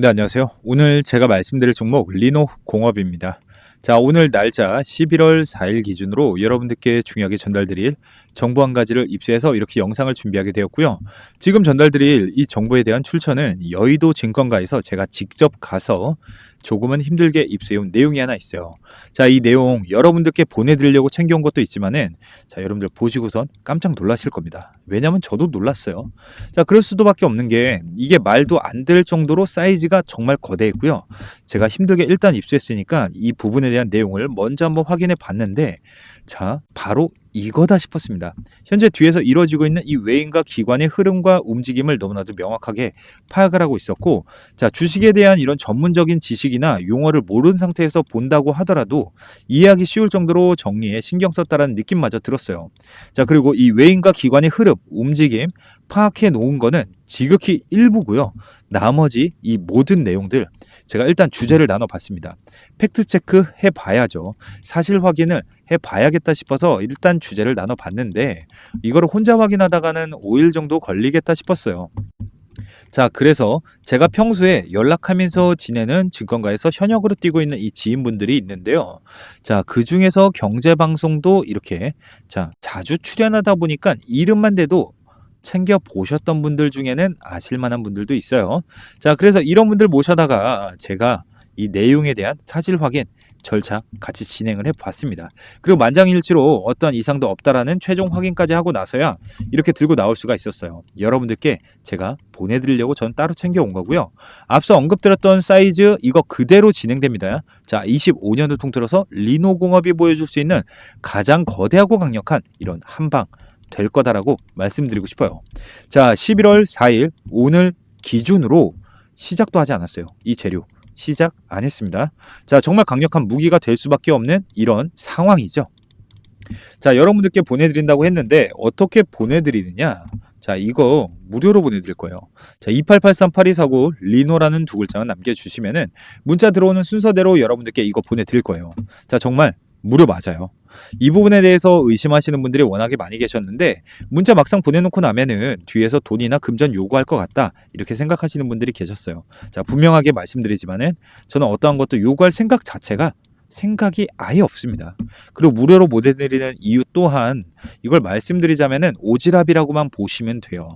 네, 안녕하세요. 오늘 제가 말씀드릴 종목 리노 공업입니다. 자, 오늘 날짜 11월 4일 기준으로 여러분들께 중요하게 전달드릴 정보 한 가지를 입수해서 이렇게 영상을 준비하게 되었고요. 지금 전달드릴 이 정보에 대한 출처는 여의도 증권가에서 제가 직접 가서 조금은 힘들게 입수해온 내용이 하나 있어요. 자, 이 내용 여러분들께 보내드리려고 챙겨온 것도 있지만은 자, 여러분들 보시고선 깜짝 놀라실 겁니다. 왜냐면 저도 놀랐어요. 자, 그럴 수도밖에 없는 게 이게 말도 안 될 정도로 사이즈가 정말 거대했고요. 제가 힘들게 일단 입수했으니까 이 부분에 대한 내용을 먼저 한번 확인해 봤는데 자, 바로 이거다 싶었습니다. 현재 뒤에서 이루어지고 있는 이 외인과 기관의 흐름과 움직임을 너무나도 명확하게 파악을 하고 있었고, 자, 주식에 대한 이런 전문적인 지식이나 용어를 모르는 상태에서 본다고 하더라도 이해하기 쉬울 정도로 정리에 신경 썼다라는 느낌마저 들었어요. 자, 그리고 이 외인과 기관의 흐름, 움직임, 파악해 놓은 거는 지극히 일부고요. 나머지 이 모든 내용들 제가 일단 주제를 나눠 봤습니다. 팩트 체크 해 봐야죠. 사실 확인을 해 봐야겠다 싶어서 일단 주제를 나눠 봤는데 이거를 혼자 확인하다가는 5일 정도 걸리겠다 싶었어요. 자, 그래서 제가 평소에 연락하면서 지내는 증권가에서 현역으로 뛰고 있는 이 지인분들이 있는데요. 자, 그 중에서 경제방송도 이렇게 자, 자주 출연하다 보니까 이름만 대도 챙겨 보셨던 분들 중에는 아실 만한 분들도 있어요. 자, 그래서 이런 분들 모셔다가 제가 이 내용에 대한 사실 확인 절차 같이 진행을 해 봤습니다. 그리고 만장일치로 어떤 이상도 없다라는 최종 확인까지 하고 나서야 이렇게 들고 나올 수가 있었어요. 여러분들께 제가 보내드리려고 전 따로 챙겨온 거고요. 앞서 언급드렸던 사이즈 이거 그대로 진행됩니다. 자, 25년을 통틀어서 리노공업이 보여줄 수 있는 가장 거대하고 강력한 이런 한방 될 거다라고 말씀드리고 싶어요. 자, 11월 4일 오늘 기준으로 시작도 하지 않았어요. 이 재료 시작 안 했습니다. 자, 정말 강력한 무기가 될 수밖에 없는 이런 상황이죠. 자, 여러분들께 보내드린다고 했는데 어떻게 보내드리느냐? 자, 이거 무료로 보내드릴 거예요. 자, 28838249 리노라는 두 글자만 남겨주시면은 문자 들어오는 순서대로 여러분들께 이거 보내드릴 거예요. 자, 정말 무료 맞아요. 이 부분에 대해서 의심하시는 분들이 워낙에 많이 계셨는데 문자 막상 보내놓고 나면은 뒤에서 돈이나 금전 요구할 것 같다 이렇게 생각하시는 분들이 계셨어요. 자 분명하게 말씀드리지만은 저는 어떠한 것도 요구할 생각 자체가 생각이 아예 없습니다. 그리고 무료로 보내드리는 이유 또한 이걸 말씀드리자면은 오지랖이라고만 보시면 돼요.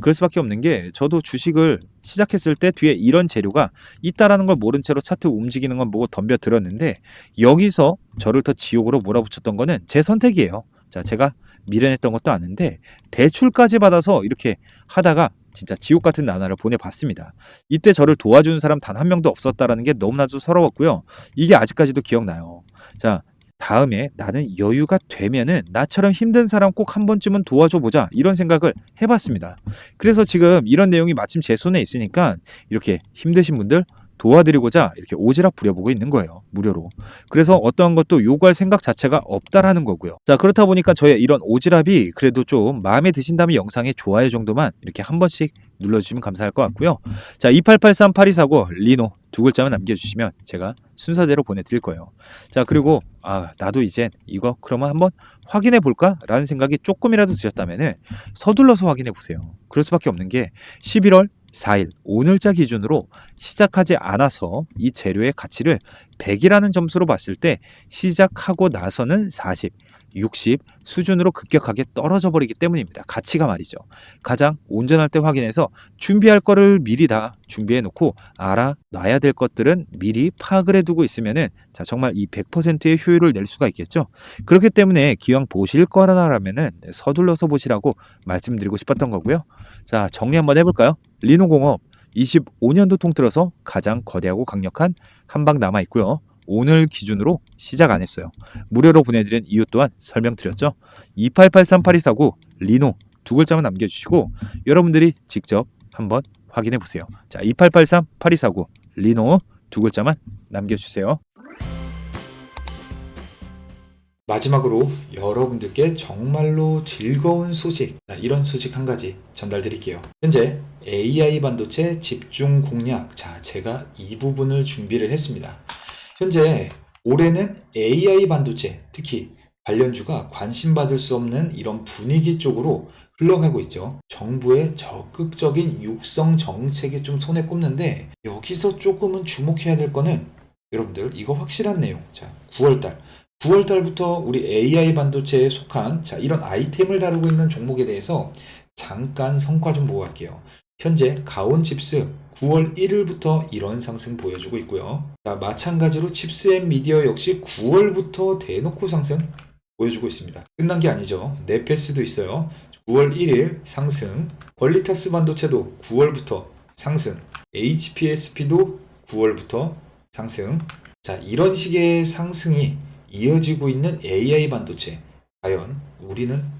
그럴 수밖에 없는 게 저도 주식을 시작했을 때 뒤에 이런 재료가 있다라는 걸 모른 채로 차트 움직이는 건 보고 덤벼 들었는데 여기서 저를 더 지옥으로 몰아붙였던 거는 제 선택이에요. 자, 제가 미련했던 것도 아는데 대출까지 받아서 이렇게 하다가 진짜 지옥 같은 나날을 보내봤습니다. 이때 저를 도와주는 사람 단 한 명도 없었다라는 게 너무나도 서러웠고요. 이게 아직까지도 기억나요. 자, 다음에 나는 여유가 되면은 나처럼 힘든 사람 꼭 한 번쯤은 도와줘 보자 이런 생각을 해봤습니다. 그래서 지금 이런 내용이 마침 제 손에 있으니까 이렇게 힘드신 분들 도와드리고자 이렇게 오지랖 부려보고 있는 거예요. 무료로. 그래서 어떠한 것도 요구할 생각 자체가 없다라는 거고요. 자, 그렇다 보니까 저의 이런 오지랖이 그래도 좀 마음에 드신다면 영상에 좋아요 정도만 이렇게 한 번씩 눌러주시면 감사할 것 같고요. 자, 2883-8249 리노 두 글자만 남겨주시면 제가 순서대로 보내드릴 거예요. 자, 그리고 아, 나도 이제 이거 그러면 한번 확인해 볼까 라는 생각이 조금이라도 드셨다면은 서둘러서 확인해 보세요. 그럴 수밖에 없는 게 11월 4일 오늘자 기준으로 시작하지 않아서 이 재료의 가치를 100이라는 점수로 봤을 때 시작하고 나서는 40, 60 수준으로 급격하게 떨어져 버리기 때문입니다. 가치가 말이죠. 가장 온전할 때 확인해서 준비할 거를 미리 다 준비해 놓고 알아놔야 될 것들은 미리 파악을 해 두고 있으면은 자 정말 이 100%의 효율을 낼 수가 있겠죠. 그렇기 때문에 기왕 보실 거라면은 서둘러서 보시라고 말씀드리고 싶었던 거고요. 자 정리 한번 해 볼까요? 리노공업 25년도 통틀어서 가장 거대하고 강력한 한방 남아 있고요. 오늘 기준으로 시작 안 했어요. 무료로 보내드린 이유 또한 설명드렸죠. 28838249 리노 두 글자만 남겨주시고 여러분들이 직접 한번 확인해 보세요. 자, 28838249 리노 두 글자만 남겨주세요. 마지막으로 여러분들께 정말로 즐거운 소식, 이런 소식 한 가지 전달드릴게요. 현재 AI 반도체 집중 공략, 자, 제가 이 부분을 준비를 했습니다. 현재 올해는 AI 반도체, 특히 관련주가 관심받을 수 없는 이런 분위기 쪽으로 흘러가고 있죠. 정부의 적극적인 육성 정책이 좀 손에 꼽는데 여기서 조금은 주목해야 될 거는 여러분들 이거 확실한 내용. 자, 9월달. 9월달부터 우리 AI 반도체에 속한 자 이런 아이템을 다루고 있는 종목에 대해서 잠깐 성과 좀 보고 갈게요. 현재 가온 칩스 9월 1일부터 이런 상승 보여주고 있고요. 자, 마찬가지로 칩스 앤 미디어 역시 9월부터 대놓고 상승 보여주고 있습니다. 끝난 게 아니죠. 네페스도 있어요. 9월 1일 상승, 퀄리타스 반도체도 9월부터 상승, HPSP도 9월부터 상승. 자, 이런 식의 상승이 이어지고 있는 AI 반도체. 과연 우리는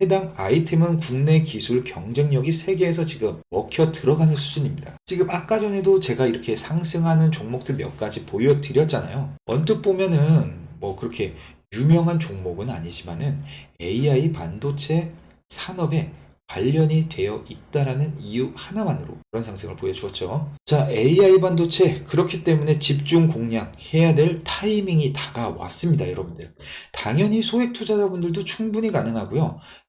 해당 아이템은 국내 기술 경쟁력이 세계에서 지금 먹혀 들어가는 수준입니다. 지금 아까 전에도 제가 이렇게 상승하는 종목들 몇 가지 보여드렸잖아요. 언뜻 보면은 뭐 그렇게 유명한 종목은 아니지만은 AI 반도체 산업에 관련이 되어 있다라는 이유 하나만으로 그런 상승을 보여주었죠. 자, AI 반도체 그렇기 때문에 집중 공략해야 될 타이밍이 다가왔습니다, 여러분들. 당연히 소액 투자자분들도 충분히 가능하고요.